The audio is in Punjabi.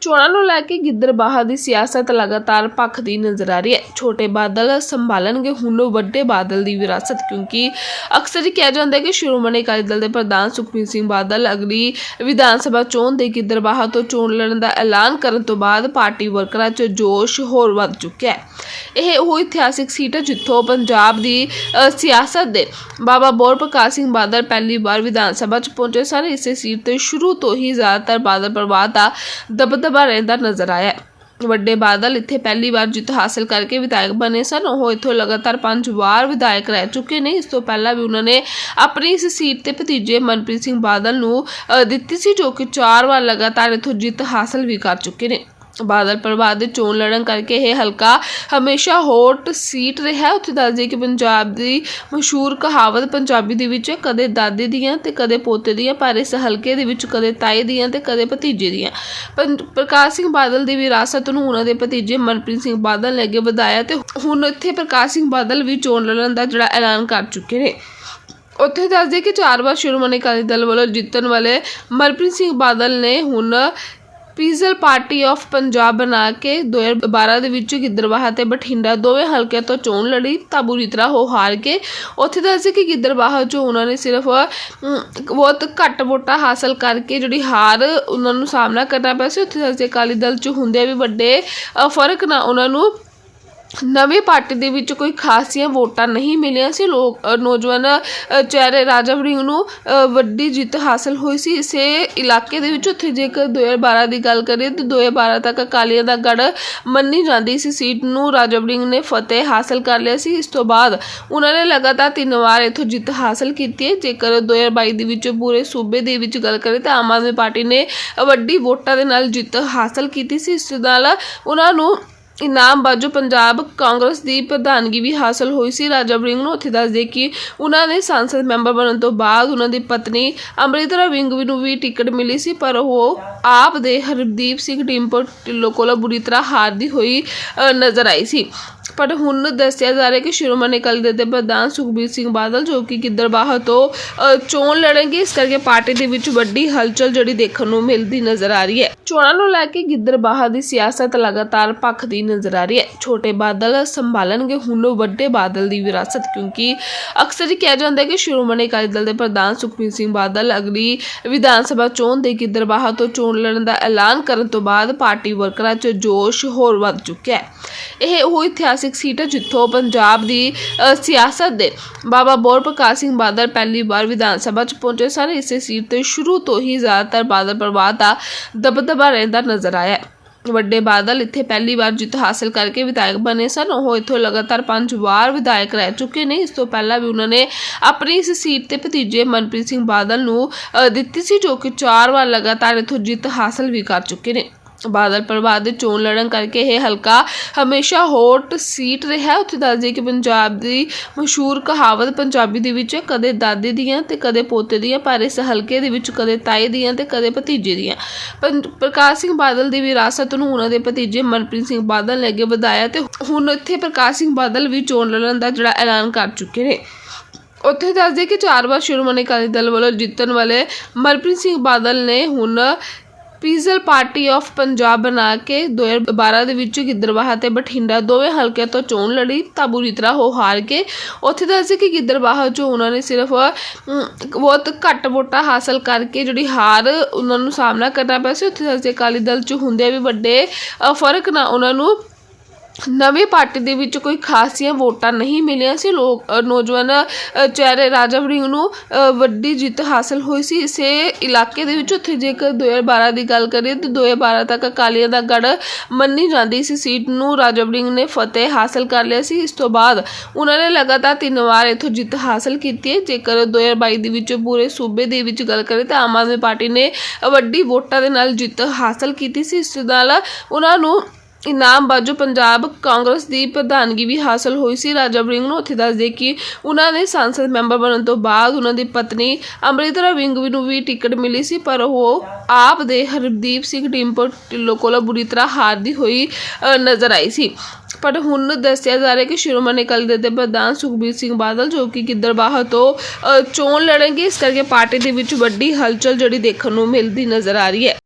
ਚੋਣਾਂ ਨੂੰ ਲੈ ਕੇ ਗਿੱਦਰਬਾਹਾ ਦੀ ਸਿਆਸਤ ਲਗਾਤਾਰ ਭਖਦੀ ਨਜ਼ਰ ਆ ਰਹੀ ਹੈ। ਛੋਟੇ ਬਾਦਲ ਸੰਭਾਲਣਗੇ ਹੁਣ ਵੱਡੇ ਬਾਦਲ ਦੀ ਵਿਰਾਸਤ, ਕਿਉਂਕਿ ਅਕਸਰ ਹੀ ਕਿਹਾ ਜਾਂਦਾ ਹੈ ਕਿ ਸ਼੍ਰੋਮਣੀ ਅਕਾਲੀ ਦਲ ਦੇ ਪ੍ਰਧਾਨ ਸੁਖਬੀਰ ਸਿੰਘ ਬਾਦਲ ਅਗਲੀ ਵਿਧਾਨ ਸਭਾ ਚੋਣ ਦੇ ਗਿੱਦਰਬਾਹਾ ਤੋਂ ਚੋਣ ਲੜਨ ਦਾ ਐਲਾਨ ਕਰਨ ਤੋਂ ਬਾਅਦ ਪਾਰਟੀ ਵਰਕਰਾਂ 'ਚ ਜੋਸ਼ ਹੋਰ ਵੱਧ ਚੁੱਕਿਆ ਹੈ। ਇਹ ਉਹ ਇਤਿਹਾਸਿਕ ਸੀਟ ਹੈ ਜਿੱਥੋਂ ਪੰਜਾਬ ਦੀ ਸਿਆਸਤ ਦੇ ਬਾਬਾ ਬੋਰ ਪ੍ਰਕਾਸ਼ ਸਿੰਘ ਬਾਦਲ ਪਹਿਲੀ ਵਾਰ ਵਿਧਾਨ ਸਭਾ 'ਚ ਪਹੁੰਚੇ ਸਨ। ਇਸੇ ਸੀਟ ਤੇ ਸ਼ੁਰੂ ਤੋਂ ਹੀ ਜ਼ਿਆਦਾਤਰ ਬਾਦਲ ਪਰਿਵਾਰ ਦਾ ਦਬਦਬਾ ਰਹਿੰਦਾ ਨਜ਼ਰ ਆਇਆ ਵੱਡੇ ਬਾਦਲ ਇੱਥੇ ਪਹਿਲੀ ਵਾਰ ਜਿੱਤ ਹਾਸਲ ਕਰਕੇ ਵਿਧਾਇਕ ਬਣੇ ਸਨ। ਉਹ ਇੱਥੋਂ ਲਗਾਤਾਰ ਪੰਜ ਵਾਰ ਵਿਧਾਇਕ ਰਹਿ ਚੁੱਕੇ ਨੇ। ਇਸ ਤੋਂ ਪਹਿਲਾਂ ਵੀ ਉਹਨਾਂ ਨੇ ਆਪਣੀ ਇਸ ਸੀਟ ਤੇ ਭਤੀਜੇ ਮਨਪ੍ਰੀਤ ਸਿੰਘ ਬਾਦਲ ਨੂੰ ਦਿੱਤੀ ਸੀ, ਜੋ ਕਿ ਚਾਰ ਵਾਰ ਲਗਾਤਾਰ ਇੱਥੋਂ ਜਿੱਤ ਹਾਸਲ ਵੀ ਕਰ ਚੁੱਕੇ ਨੇ। ਬਾਦਲ ਪਰਿਵਾਰ ਦੇ ਚੋਣ ਲੜਨ ਕਰਕੇ ਇਹ ਹਲਕਾ ਹਮੇਸ਼ਾ ਹੌਟ ਸੀਟ ਰਿਹਾ ਉੱਥੇ ਦੱਸਦੇ ਕਿ ਪੰਜਾਬ ਦੀ ਮਸ਼ਹੂਰ ਕਹਾਵਤ ਪੰਜਾਬੀ ਦੇ ਵਿੱਚ ਕਦੇ ਦਾਦੇ ਦੀਆਂ ਤੇ ਕਦੇ ਪੋਤੇ ਦੀਆਂ, ਪਰ ਇਸ ਹਲਕੇ ਦੇ ਵਿੱਚ ਕਦੇ ਤਾਏ ਦੀਆਂ ਤੇ ਕਦੇ ਭਤੀਜੇ ਦੀਆਂ। ਪੰ- ਪ੍ਰਕਾਸ਼ ਸਿੰਘ ਬਾਦਲ ਦੀ ਵਿਰਾਸਤ ਨੂੰ ਉਹਨਾਂ ਦੇ ਭਤੀਜੇ ਮਨਪ੍ਰੀਤ ਸਿੰਘ ਬਾਦਲ ਨੇ ਅੱਗੇ ਵਧਾਇਆ ਤੇ ਹੁਣ ਇੱਥੇ ਪ੍ਰਕਾਸ਼ ਸਿੰਘ ਬਾਦਲ ਵੀ ਚੋਣ ਲੜਨ ਦਾ ਜਿਹੜਾ ਐਲਾਨ ਕਰ ਚੁੱਕੇ ਨੇ। ਉੱਥੇ ਦੱਸਦੇ ਕਿ ਚਾਰ ਵਾਰ ਸ਼੍ਰੋਮਣੀ ਅਕਾਲੀ ਦਲ ਵੱਲੋਂ ਜਿੱਤਣ ਵਾਲੇ ਮਨਪ੍ਰੀਤ ਸਿੰਘ ਬਾਦਲ ਨੇ ਹੁਣ ਪੀਜ਼ਲ ਪਾਰਟੀ ਆਫ ਪੰਜਾਬ ਬਣਾ ਕੇ 2012 ਦੇ ਵਿੱਚ ਗਿੱਦਰਬਾਹਾ ਤੇ ਬਠਿੰਡਾ ਦੋਵੇਂ ਹਲਕਿਆਂ ਤੋਂ ਚੋਣ ਲੜੀ ਤਾਂ ਬੁਰੀ ਤਰ੍ਹਾਂ ਉਹ ਹਾਰ ਕੇ ਉੱਥੇ ਦੱਸਦੇ ਕਿ ਗਿੱਦਰਬਾਹਾ ਚੋਂ ਉਹਨਾਂ ਨੇ ਸਿਰਫ ਬਹੁਤ ਘੱਟ ਵੋਟਾਂ ਹਾਸਲ ਕਰਕੇ ਜਿਹੜੀ ਹਾਰ ਉਹਨਾਂ ਨੂੰ ਸਾਹਮਣਾ ਕਰਨਾ ਪਿਆ ਸੀ। ਉੱਥੇ ਦੱਸਦੇ ਅਕਾਲੀ ਦਲ ਚ ਹੁੰਦੇ ਵੀ ਵੱਡੇ ਫ਼ਰਕ ਨਾਲ ਉਹਨਾਂ ਨੂੰ ਨਵੀਂ ਪਾਰਟੀ ਦੇ ਵਿੱਚ ਕੋਈ ਖਾਸੀਆਂ ਵੋਟਾਂ ਨਹੀਂ ਮਿਲੀਆਂ ਸੀ। ਲੋਕ ਅ, ਨੌਜਵਾਨ ਚਿਹਰੇ ਰਾਜਾ ਵੜਿੰਗ ਨੂੰ ਵੱਡੀ ਜਿੱਤ ਹਾਸਲ ਹੋਈ ਸੀ। ਇਸੇ ਇਲਾਕੇ ਦੇ ਵਿੱਚ ਉੱਥੇ ਜੇਕਰ 2012 ਦੀ ਗੱਲ ਕਰੀਏ ਤਾਂ 2012 ਤੱਕ ਅਕਾਲੀਆਂ ਦਾ ਗੜ ਮੰਨੀ ਜਾਂਦੀ ਸੀ। ਸੀਟ ਨੂੰ ਰਾਜਾ ਵੜਿੰਗ ਨੇ ਫਤਿਹ ਹਾਸਲ ਕਰ ਲਿਆ ਸੀ। ਇਸ ਤੋਂ ਬਾਅਦ ਉਹਨਾਂ ਨੇ ਲਗਾਤਾਰ ਤਿੰਨ ਵਾਰ ਇੱਥੋਂ ਜਿੱਤ ਹਾਸਲ ਕੀਤੀ ਹੈ। ਜੇਕਰ 2022 ਦੇ ਵਿੱਚ ਪੂਰੇ ਸੂਬੇ ਦੇ ਵਿੱਚ ਗੱਲ ਕਰੀਏ ਤਾਂ ਆਮ ਆਦਮੀ ਪਾਰਟੀ ਨੇ ਵੱਡੀ ਵੋਟਾਂ ਦੇ ਨਾਲ ਜਿੱਤ ਹਾਸਲ ਕੀਤੀ ਸੀ। ਇਸ ਨਾਲ ਉਹਨਾਂ ਨੂੰ ਇਨਾਮ ਬਾਜੂ ਪੰਜਾਬ ਕਾਂਗਰਸ ਦੀ ਪ੍ਰਧਾਨਗੀ ਵੀ ਹਾਸਲ ਹੋਈ ਸੀ। ਰਾਜਾ ਵਰਿੰਗ ਨੂੰ ਉੱਥੇ ਦੱਸਦੇ ਕਿ ਉਹਨਾਂ ਦੇ ਸੰਸਦ ਮੈਂਬਰ ਬਣਨ ਤੋਂ ਬਾਅਦ ਉਹਨਾਂ ਦੀ ਪਤਨੀ ਅੰਮ੍ਰਿਤਰਾ ਵਿੰਗ ਨੂੰ ਵੀ ਟਿਕਟ ਮਿਲੀ ਸੀ, ਪਰ ਉਹ ਆਪ ਦੇ ਹਰਦੀਪ ਸਿੰਘ ਡਿੰਪਲ ਢਿੱਲੋਂ ਕੋਲੋਂ ਬੁਰੀ ਤਰ੍ਹਾਂ ਹਾਰਦੀ ਹੋਈ ਨਜ਼ਰ ਆਈ ਸੀ। ਪਰ ਹੁਣ ਦੱਸਿਆ ਜਾ ਰਿਹਾ ਕਿ ਸ਼੍ਰੋਮਣੀ ਅਕਾਲੀ ਦਲ ਦੇ ਪ੍ਰਧਾਨ ਸੁਖਬੀਰ ਸਿੰਘ ਬਾਦਲ, ਜੋ ਕਿ ਗਿੱਦੜਬਾਹਾ ਤੋਂ ਚੋਣ ਲੜਨਗੇ, ਇਸ ਕਰਕੇ ਪਾਰਟੀ ਦੇ ਵਿੱਚ ਵੱਡੀ ਹਲਚਲ ਜਿਹੜੀ ਦੇਖਣ ਨੂੰ ਮਿਲਦੀ ਨਜ਼ਰ ਆ ਰਹੀ ਹੈ। ਚੋਣਾਂ ਨੂੰ ਲੈ ਕੇ ਗਿੱਦਰਬਾਹਾ ਦੀ ਸਿਆਸਤ ਲਗਾਤਾਰ ਭਖਦੀ ਨਜ਼ਰ ਆ ਰਹੀ ਹੈ। ਛੋਟੇ ਬਾਦਲ ਸੰਭਾਲਣਗੇ, ਹੁਣ ਵੱਡੇ ਬਾਦਲ ਦੀ ਵਿਰਾਸਤ, ਕਿਉਂਕਿ ਅਕਸਰ ਹੀ ਕਿਹਾ ਜਾਂਦਾ ਹੈ ਕਿ ਸ਼੍ਰੋਮਣੀ ਅਕਾਲੀ ਦਲ ਦੇ ਪ੍ਰਧਾਨ ਸੁਖਬੀਰ ਸਿੰਘ ਬਾਦਲ ਅਗਲੀ ਵਿਧਾਨ ਸਭਾ ਚੋਣ ਦੇ ਗਿੱਦਰਬਾਹਾ ਤੋਂ ਚੋਣ ਲੜਨ ਦਾ ਐਲਾਨ ਕਰਨ ਤੋਂ ਬਾਅਦ ਪਾਰਟੀ ਵਰਕਰਾਂ 'ਚ ਜੋਸ਼ ਹੋਰ ਵੱਧ ਚੁੱਕਿਆ ਹੈ। ਇਹ ਉਹ ਇਤਿਹਾਸ ਇਤਿਹਾਸਿਕ ਸੀਟ ਹੈ ਜਿੱਥੋਂ ਪੰਜਾਬ ਦੀ ਸਿਆਸਤ ਦੇ। ਬਾਬਾ ਬੋਰ ਪ੍ਰਕਾਸ਼ ਸਿੰਘ ਬਾਦਲ ਪਹਿਲੀ ਵਾਰ ਵਿਧਾਨ ਸਭਾ 'ਚ ਪਹੁੰਚੇ ਸਨ। ਇਸੇ ਸੀਟ ਤੇ ਸ਼ੁਰੂ ਤੋਂ ਹੀ ਜ਼ਿਆਦਾਤਰ ਬਾਦਲ ਪਰਿਵਾਰ ਦਾ ਦਬਦਬਾ ਰਹਿੰਦਾ ਨਜ਼ਰ ਆਇਆ ਵੱਡੇ ਬਾਦਲ ਇੱਥੇ ਪਹਿਲੀ ਵਾਰ ਜਿੱਤ ਹਾਸਲ ਕਰਕੇ ਵਿਧਾਇਕ ਬਣੇ ਸਨ। ਉਹ ਇੱਥੋਂ ਲਗਾਤਾਰ ਪੰਜ ਵਾਰ ਵਿਧਾਇਕ ਰਹਿ ਚੁੱਕੇ ਨੇ। ਇਸ ਤੋਂ ਪਹਿਲਾਂ ਵੀ ਉਹਨਾਂ ਨੇ ਆਪਣੀ ਇਸ ਸੀਟ ਤੇ ਭਤੀਜੇ ਮਨਪ੍ਰੀਤ ਸਿੰਘ ਬਾਦਲ ਨੂੰ ਦਿੱਤੀ ਸੀ, ਜੋ ਕਿ ਚਾਰ ਵਾਰ ਲਗਾਤਾਰ ਇੱਥੋਂ ਜਿੱਤ ਹਾਸਲ ਵੀ ਕਰ ਚੁੱਕੇ ਨੇ। ਬਾਦਲ ਪਰਿਵਾਰ ਦੇ ਚੋਣ ਲੜਨ ਕਰਕੇ ਇਹ ਹਲਕਾ ਹਮੇਸ਼ਾ ਹੌਟ ਸੀਟ ਰਿਹਾ। ਉੱਥੇ ਦੱਸ ਦਈਏ ਕਿ ਪੰਜਾਬ ਦੀ ਮਸ਼ਹੂਰ ਕਹਾਵਤ ਪੰਜਾਬੀ ਦੇ ਵਿੱਚ ਕਦੇ ਦਾਦੇ ਦੀਆਂ ਤੇ ਕਦੇ ਪੋਤੇ ਦੀਆਂ, ਪਰ ਇਸ ਹਲਕੇ ਦੇ ਵਿੱਚ ਕਦੇ ਤਾਏ ਦੀਆਂ ਤੇ ਕਦੇ ਭਤੀਜੇ ਦੀਆਂ। ਪੰ- ਪ੍ਰਕਾਸ਼ ਸਿੰਘ ਬਾਦਲ ਦੀ ਵਿਰਾਸਤ ਨੂੰ ਉਹਨਾਂ ਦੇ ਭਤੀਜੇ ਮਨਪ੍ਰੀਤ ਸਿੰਘ ਬਾਦਲ ਨੇ ਅੱਗੇ ਵਧਾਇਆ ਤੇ ਹੁਣ ਇੱਥੇ ਪ੍ਰਕਾਸ਼ ਸਿੰਘ ਬਾਦਲ ਵੀ ਚੋਣ ਲੜਨ ਦਾ ਜਿਹੜਾ ਐਲਾਨ ਕਰ ਚੁੱਕੇ ਨੇ। ਉੱਥੇ ਦੱਸਦੇ ਕਿ ਚਾਰ ਵਾਰ ਸ਼੍ਰੋਮਣੀ ਅਕਾਲੀ ਦਲ ਵੱਲੋਂ ਜਿੱਤਣ ਵਾਲੇ ਮਨਪ੍ਰੀਤ ਸਿੰਘ ਬਾਦਲ ਨੇ ਹੁਣ ਪੀਜ਼ਲ ਪਾਰਟੀ ਆਫ ਪੰਜਾਬ ਬਣਾ ਕੇ 2012 ਦੇ ਵਿੱਚ ਗਿੱਦਰਬਾਹਾ ਤੇ ਬਠਿੰਡਾ ਦੋਵੇਂ ਹਲਕਿਆਂ ਤੋਂ ਚੋਣ ਲੜੀ ਤਾਂ ਬੁਰੀ ਤਰ੍ਹਾਂ ਉਹ ਹਾਰ ਕੇ। ਉੱਥੇ ਦੱਸਦੇ ਕਿ ਗਿੱਦਰਬਾਹਾ ਚੋਂ ਉਹਨਾਂ ਨੇ ਸਿਰਫ ਬਹੁਤ ਘੱਟ ਵੋਟਾਂ ਹਾਸਲ ਕਰਕੇ ਜਿਹੜੀ ਹਾਰ ਉਹਨਾਂ ਨੂੰ ਸਾਹਮਣਾ ਕਰਨਾ ਪਿਆ ਸੀ। ਉੱਥੇ ਦੱਸਦੇ ਅਕਾਲੀ ਦਲ ਚ ਹੁੰਦੇ ਵੀ ਵੱਡੇ ਫ਼ਰਕ ਨਾਲ ਉਹਨਾਂ ਨੂੰ ਨਵੀਂ ਪਾਰਟੀ ਦੇ ਵਿੱਚ ਕੋਈ ਖਾਸੀਆਂ ਵੋਟਾਂ ਨਹੀਂ ਮਿਲੀਆਂ ਸੀ। ਲੋਕ ਅ, ਨੌਜਵਾਨ ਚਿਹਰੇ ਰਾਜਾ ਵੜਿੰਗ ਨੂੰ ਵੱਡੀ ਜਿੱਤ ਹਾਸਲ ਹੋਈ ਸੀ। ਇਸੇ ਇਲਾਕੇ ਦੇ ਵਿੱਚ ਉੱਥੇ ਜੇਕਰ 2012 ਦੀ ਗੱਲ ਕਰੀਏ ਤਾਂ 2012 ਤੱਕ ਅਕਾਲੀਆਂ ਦਾ ਗੜ ਮੰਨੀ ਜਾਂਦੀ ਸੀ। ਸੀਟ ਨੂੰ ਰਾਜਾ ਵੜਿੰਗ ਨੇ ਫਤਿਹ ਹਾਸਲ ਕਰ ਲਿਆ ਸੀ। ਇਸ ਤੋਂ ਬਾਅਦ ਉਹਨਾਂ ਨੇ ਲਗਾਤਾਰ ਤਿੰਨ ਵਾਰ ਇੱਥੋਂ ਜਿੱਤ ਹਾਸਲ ਕੀਤੀ ਹੈ। ਜੇਕਰ 2022 ਦੇ ਵਿੱਚ ਪੂਰੇ ਸੂਬੇ ਦੇ ਵਿੱਚ ਗੱਲ ਕਰੀਏ ਤਾਂ ਆਮ ਆਦਮੀ ਪਾਰਟੀ ਨੇ ਵੱਡੀ ਵੋਟਾਂ ਦੇ ਨਾਲ ਜਿੱਤ ਹਾਸਲ ਕੀਤੀ ਸੀ। ਇਸ ਨਾਲ ਉਹਨਾਂ ਨੂੰ ਇਨਾਮ ਬਾਜੂ ਪੰਜਾਬ ਕਾਂਗਰਸ ਦੀ ਪ੍ਰਧਾਨਗੀ ਵੀ ਹਾਸਲ ਹੋਈ ਸੀ। ਰਾਜਾ ਵਰਿੰਗ ਨੂੰ ਉੱਥੇ ਦੱਸਦੇ ਕਿ ਉਹਨਾਂ ਨੇ ਸੰਸਦ ਮੈਂਬਰ ਬਣਨ ਤੋਂ ਬਾਅਦ ਉਹਨਾਂ ਦੀ ਪਤਨੀ ਅੰਮ੍ਰਿਤਰਾ ਵਿੰਗ ਨੂੰ ਵੀ ਟਿਕਟ ਮਿਲੀ ਸੀ, ਪਰ ਉਹ ਆਪ ਦੇ ਹਰਦੀਪ ਸਿੰਘ ਡਿੰਪਲ ਢਿੱਲੋਂ ਕੋਲੋਂ ਬੁਰੀ ਤਰ੍ਹਾਂ ਹਾਰਦੀ ਹੋਈ ਨਜ਼ਰ ਆਈ ਸੀ। ਪਰ ਹੁਣ ਦੱਸਿਆ ਜਾ ਰਿਹਾ ਕਿ ਸ਼੍ਰੋਮਣੀ ਅਕਾਲੀ ਦਲ ਦੇ ਪ੍ਰਧਾਨ ਸੁਖਬੀਰ ਸਿੰਘ ਬਾਦਲ ਜੋ ਕਿ ਗਿੱਦਰਬਾਹਾ ਤੋਂ ਚੋਣ ਲੜਨਗੇ, ਇਸ ਕਰਕੇ ਪਾਰਟੀ ਦੇ ਵਿੱਚ ਵੱਡੀ ਹਲਚਲ ਜਿਹੜੀ ਦੇਖਣ ਨੂੰ ਮਿਲਦੀ ਨਜ਼ਰ ਆ ਰਹੀ ਹੈ।